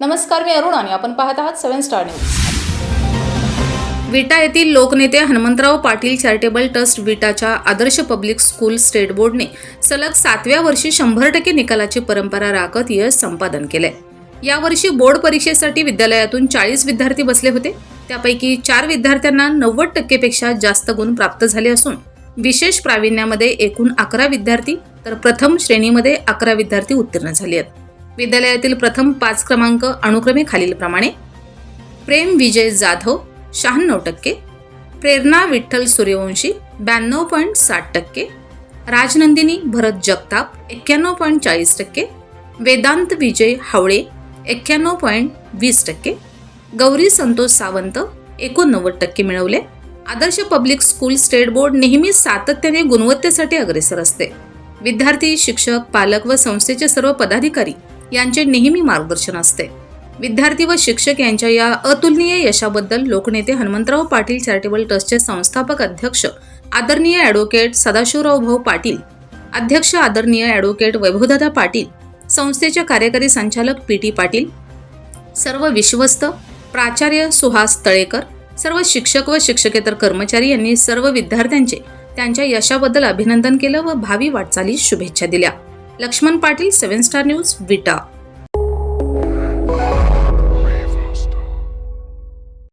नमस्कार मी अरुण आणि आपण पाहत आहात सेव्हन स्टार न्यूज. विटा येथील लोकनेते हनुमंतराव पाटील चॅरिटेबल ट्रस्ट विटाच्या आदर्श पब्लिक स्कूल स्टेट बोर्डने सलग सातव्या वर्षी शंभर टक्के निकालाची परंपरा राखत यश संपादन केलंय. यावर्षी बोर्ड परीक्षेसाठी विद्यालयातून चाळीस विद्यार्थी बसले होते. त्यापैकी चार विद्यार्थ्यांना नव्वद टक्केपेक्षा जास्त गुण प्राप्त झाले असून विशेष प्रावीण्यामध्ये एकूण अकरा विद्यार्थी तर प्रथम श्रेणीमध्ये अकरा विद्यार्थी उत्तीर्ण झाले आहेत. विद्यालयातील प्रथम पाच क्रमांक अनुक्रमे खालीलप्रमाणे. प्रेम विजय जाधव शहाण्णव टक्के. प्रेरणा विठ्ठल सूर्यवंशी ब्याण्णव पॉईंट साठ टक्के. राजनंदिनी भरत जगताप एक्क्याण्णव पॉईंट चाळीस टक्के. वेदांत विजय हावळे एक्क्याण्णव पॉईंट वीस टक्के. गौरी संतोष सावंत एकोणनव्वद टक्के मिळवले. Adarsh public school state board नेहमी सातत्याने गुणवत्तेसाठी अग्रेसर असते. विद्यार्थी शिक्षक पालक व संस्थेचे सर्व पदाधिकारी यांचे नेहमी मार्गदर्शन असते. विद्यार्थी व शिक्षक यांच्या या अतुलनीय यशाबद्दल लोकनेते हनुमंतराव पाटील चॅरिटेबल ट्रस्टचे संस्थापक अध्यक्ष आदरणीय ॲडव्होकेट सदाशिवराव भाऊ पाटील अध्यक्ष आदरणीय ॲडव्होकेट वैभवदादा पाटील संस्थेचे कार्यकारी संचालक पी टी पाटील सर्व विश्वस्त प्राचार्य सुहास तळेकर सर्व शिक्षक व शिक्षकेतर कर्मचारी यांनी सर्व विद्यार्थ्यांचे त्यांच्या यशाबद्दल अभिनंदन केलं व भावी वाटचालीस शुभेच्छा दिल्या. Laxman Patil seven star news Vita.